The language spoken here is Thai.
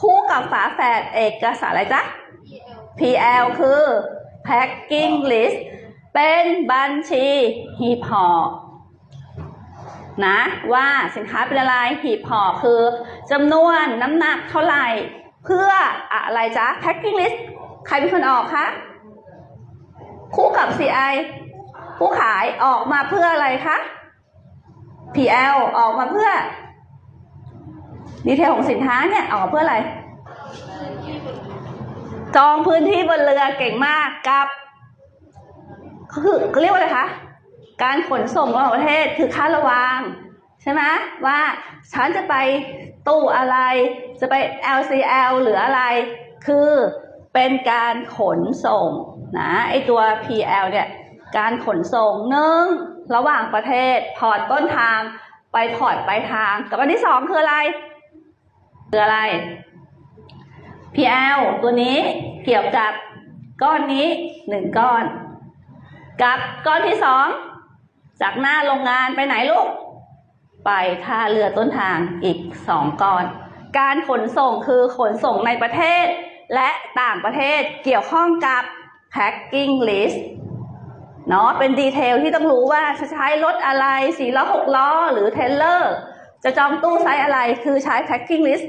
คู่กับฝาแฝดเอกสารอะไรจ๊ะ PL คือ packing list เป็นบัญชีหีบห่อนะว่าสินค้าเป็นอะไรหีบห่อคือจำนวนน้ำหนักเท่าไหร่ เพื่ออะไรจ๊ะ packing list ใครเป็นคนออกคะคู่กับ CI ผู้ขายออกมาเพื่ออะไรคะ PL ออกมาเพื่อ ดีเทลของสินค้าเนี่ยออกเพื่ออะไร จองพื้นที่บนเรือเก่งมากกับก็คือเขาเรียกว่าอะไรคะ การขนส่งระหว่างประเทศคือค่าระวางใช่ไหมว่าฉันจะไปตู้อะไร จะไป LCL หรืออะไร คือเป็นการขนส่งนะไอตัว PL เนี่ยการขนส่งหนึ่งระหว่างประเทศ พอร์ตต้นทางไปพอร์ตปลายทาง กับอันที่สองคืออะไร คืออะไร PL ตัวนี้เกี่ยวกับก้อนนี้หนึ่งก้อน กับก้อนที่สองจากหน้าโรงงานไปไหนลูก ไปท่าเรือต้นทางอีกสองก้อน การขนส่งคือขนส่งในประเทศ และต่างประเทศเกี่ยวข้องกับ packing list เนาะเป็นดีเทลที่ต้องรู้ว่าจะใช้รถอะไรสี่ล้อหกล้อหรือเทรลเลอร์ จะจองตู้ไซส์อะไรคือใช้ packing list